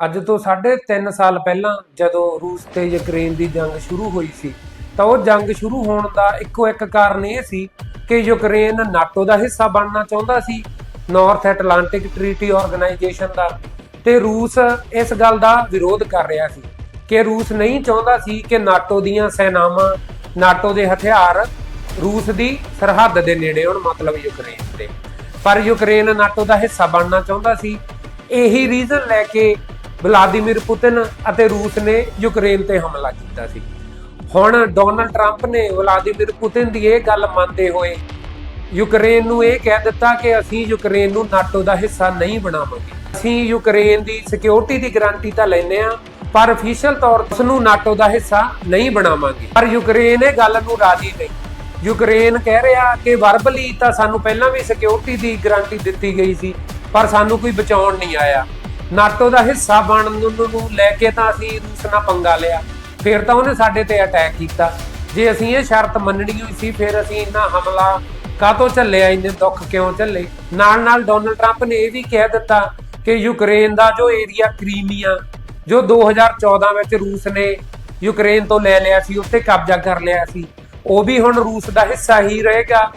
ਅੱਜ ਤੋਂ 3.5 ਸਾਲ ਪਹਿਲਾਂ ਜਦੋਂ ਰੂਸ ਤੇ ਯੂਕਰੇਨ ਦੀ ਜੰਗ ਸ਼ੁਰੂ ਹੋਈ ਸੀ, ਤਾਂ ਉਹ ਜੰਗ ਸ਼ੁਰੂ ਹੋਣ ਦਾ ਇੱਕੋ ਇੱਕ ਕਾਰਨ ਇਹ ਸੀ ਕਿ ਯੂਕਰੇਨ ਨਾਟੋ ਦਾ ਹਿੱਸਾ ਬਣਨਾ ਚਾਹੁੰਦਾ ਸੀ ਨਾਰਥ ਐਟਲਾਂਟਿਕ ਟ੍ਰੀਟੀ ਆਰਗੇਨਾਈਜੇਸ਼ਨ ਦਾ, ਤੇ ਰੂਸ ਇਸ ਗੱਲ ਦਾ ਵਿਰੋਧ ਕਰ ਰਿਹਾ ਸੀ ਕਿ ਰੂਸ ਨਹੀਂ ਚਾਹੁੰਦਾ ਸੀ ਕਿ ਨਾਟੋ ਦੀਆਂ ਸੈਨਾਵਾਂ, ਨਾਟੋ ਦੇ ਹਥਿਆਰ ਰੂਸ ਦੀ ਸਰਹੱਦ ਦੇ ਨੇੜੇ ਹੋਣ, ਮਤਲਬ ਯੂਕਰੇਨ ਦੇ ਪਰ ਯੂਕਰੇਨ ਨਾਟੋ ਦਾ ਹਿੱਸਾ ਬਣਨਾ ਚਾਹੁੰਦਾ ਸੀ। ਇਹੀ ਰੀਜ਼ਨ ਲੈ ਕੇ ਵਲਾਦੀਮੀਰ ਪੁਤਿਨ ਅਤੇ ਰੂਸ ਨੇ ਯੂਕਰੇਨ ਤੇ ਹਮਲਾ ਕੀਤਾ ਸੀ। ਹੁਣ ਡੋਨਲਡ ਟਰੰਪ ਨੇ ਵਲਾਦੀਮੀਰ ਪੁਤਿਨ ਦੀ ਇਹ ਗੱਲ ਮੰਨਦੇ ਹੋਏ ਯੂਕਰੇਨ ਨੂੰ ਇਹ ਕਹਿ ਦਿੱਤਾ ਕਿ ਅਸੀਂ ਯੂਕਰੇਨ ਨੂੰ ਨਾਟੋ ਦਾ ਹਿੱਸਾ ਨਹੀਂ ਬਣਾਵਾਂਗੇ। ਅਸੀਂ ਯੂਕਰੇਨ ਦੀ ਸਿਕਿਉਰਿਟੀ ਦੀ ਗਾਰੰਟੀ ਤਾਂ ਲੈਨੇ ਆ ਪਰ ਅਫੀਸ਼ੀਅਲ ਤੌਰ ਤੇ ਉਸ ਨੂੰ ਨਾਟੋ ਦਾ ਹਿੱਸਾ ਨਹੀਂ ਬਣਾਵਾਂਗੇ। ਪਰ ਯੂਕਰੇਨ ਇਹ ਗੱਲ ਨੂੰ ਰਾਜੀ ਨਹੀਂ। ਯੂਕਰੇਨ ਕਹਿ ਰਿਹਾ ਕਿ ਵਰਬਲੀ ਤਾਂ ਸਾਨੂੰ ਪਹਿਲਾਂ ਵੀ ਸਿਕਿਉਰਿਟੀ ਦੀ ਗਾਰੰਟੀ ਦਿੱਤੀ ਗਈ ਸੀ, ਪਰ ਸਾਨੂੰ ਕੋਈ ਬਚਾਉਣ ਨਹੀਂ ਆਇਆ। ਨਾਟੋ ਦਾ ਹਿੱਸਾ ਬਣਨ ਨੂੰ ਲੈ ਕੇ ਤਾਂ ਅਸੀਂ ਰੂਸ ਨਾਲ ਪੰਗਾ ਲਿਆ। ਫਿਰ ਤਾਂ ਉਹਨੇ ਸਾਡੇ ਤੇ ਅਟੈਕ ਕੀਤਾ। ਜੇ ਅਸੀਂ ਇਹ ਸ਼ਰਤ ਮੰਨਣੀ ਹੋਈ ਸੀ, ਫਿਰ ਅਸੀਂ ਇੰਨਾ ਹਮਲਾ ਕਾਹਤੋਂ ਝੱਲਿਆ, ਇੰਨੇ ਦੁੱਖ ਕਿਉਂ ਝੱਲੇ? ਨਾਲ ਨਾਲ ਡੋਨਲਡ ਟਰੰਪ ਨੇ ਇਹ ਵੀ ਕਹਿ ਦਿੱਤਾ ਕਿ ਯੂਕਰੇਨ ਦਾ ਜੋ ਏਰੀਆ ਕ੍ਰੀਮੀਆ ਜੋ 2014 ਵਿੱਚ ਰੂਸ ਨੇ ਯੂਕਰੇਨ ਤੋਂ ਲੈ ਲਿਆ ਸੀ ਉੱਤੇ ਕਬਜ਼ਾ ਕਰ ਲਿਆ ਸੀ। ਉਹ ਵੀ ਹੁਣ ਰੂਸ ਦਾ ਹਿੱਸਾ ਹੀ ਰਹੇਗਾ।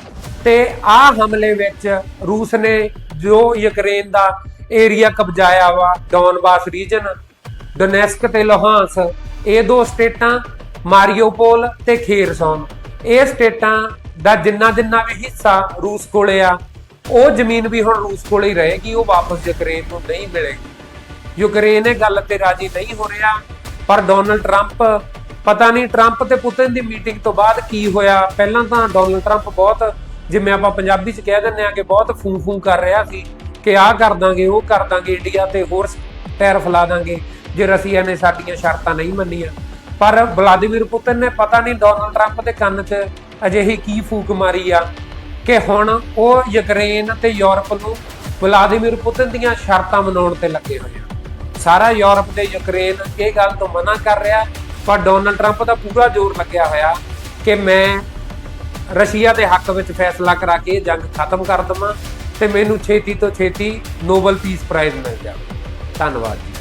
ਤੇ ਆਹ ਹਮਲੇ ਵਿੱਚ ਰੂਸ ਨੇ ਜੋ ਯੂਕਰੇਨ ਦਾ ਏਰੀਆ ਕਬਜ਼ਾਇਆ ਵਾ ਡੌਨਬਾਸ ਰੀਜਨ, ਡੋਨੈਸਕ ਤੇ ਲੋਹਾਂਸ, ਇਹ ਦੋ ਸਟੇਟਾਂ, ਮਾਰੀਓਪੋਲ ਤੇ ਖੇਰਸੌਨ। ਇਹ ਸਟੇਟਾਂ ਦਾ ਜਿੰਨਾ ਜਿੰਨਾ ਵੀ ਹਿੱਸਾ ਰੂਸ ਕੋਲੇ ਆ, ਉਹ ਜ਼ਮੀਨ ਵੀ ਹੁਣ ਰੂਸ ਕੋਲੇ ਹੀ ਰਹੇਗੀ, ਉਹ ਵਾਪਸ ਯੂਕਰੇਨ ਨੂੰ ਨਹੀਂ ਮਿਲੇਗੀ। ਯੂਕਰੇਨ ਇਹ ਗੱਲ ਤੇ ਰਾਜੀ ਨਹੀਂ ਹੋ ਰਿਹਾ, ਪਰ ਡੋਨਲਡ ਟਰੰਪ, ਪਤਾ ਨਹੀਂ ਟਰੰਪ ਤੇ ਪੁਤਿਨ ਦੀ ਮੀਟਿੰਗ ਤੋਂ ਬਾਅਦ ਕੀ ਹੋਇਆ। ਪਹਿਲਾਂ ਤਾਂ ਡੋਨਲਡ ਟਰੰਪ ਬਹੁਤ, ਜਿਵੇਂ ਆਪਾਂ ਪੰਜਾਬੀ 'ਚ ਕਹਿ ਦਿੰਦੇ ਆ ਕਿ ਬਹੁਤ ਫੂ ਫੂ ਕਰ ਰਿਹਾ ਸੀ ਕਿ ਆਹ ਕਰ ਦਾਂਗੇ, ਉਹ ਕਰ ਦਾਂਗੇ ਇੰਡੀਆ ਤੇ ਹੋਰ ਟੈਰਫ ਲਾ ਦਾਂਗੇ। ਜੇ ਰਸੀਆ ਨੇ ਸਾਡੀਆਂ ਸ਼ਰਤਾਂ ਨਹੀਂ ਮੰਨੀਆਂ। ਪਰ ਵਲਾਦੀਮੀਰ ਪੁਤਿਨ ਨੇ ਪਤਾ ਨਹੀਂ ਡੋਨਲਡ ਟਰੰਪ ਦੇ ਕੰਨ 'ਚ ਅਜਿਹੀ ਕੀ ਫੂਕ ਮਾਰੀ ਆ ਕਿ ਹੁਣ ਉਹ ਯੂਕਰੇਨ ਤੇ ਯੂਰਪ ਨੂੰ ਵਲਾਦੀਮੀਰ ਪੁਤਿਨ ਦੀਆਂ ਸ਼ਰਤਾਂ ਮਨਾਉਣ ਤੇ ਲੱਗੇ ਹੋਏ ਆ। ਸਾਰਾ ਯੂਰਪ ਤੇ ਯੂਕਰੇਨ ਇਹ ਗੱਲ ਤੋਂ ਮਨਾ ਕਰ ਰਿਹਾ, ਪਰ ਡੋਨਲਡ ਟਰੰਪ ਦਾ ਪੂਰਾ ਜ਼ੋਰ ਲੱਗਿਆ ਹੋਇਆ ਕਿ ਮੈਂ ਰਸ਼ੀਆ ਦੇ ਹੱਕ ਵਿੱਚ ਫੈਸਲਾ ਕਰਾ ਕੇ ਜੰਗ ਖਤਮ ਕਰ ਦਵਾਂ। ਤੇ ਮੈਨੂੰ ਛੇਤੀ ਤੋਂ ਛੇਤੀ ਨੋਬਲ ਪੀਸ ਪ੍ਰਾਈਜ਼ ਮਿਲ ਜਾਵੇ। ਧੰਨਵਾਦ ਜੀ।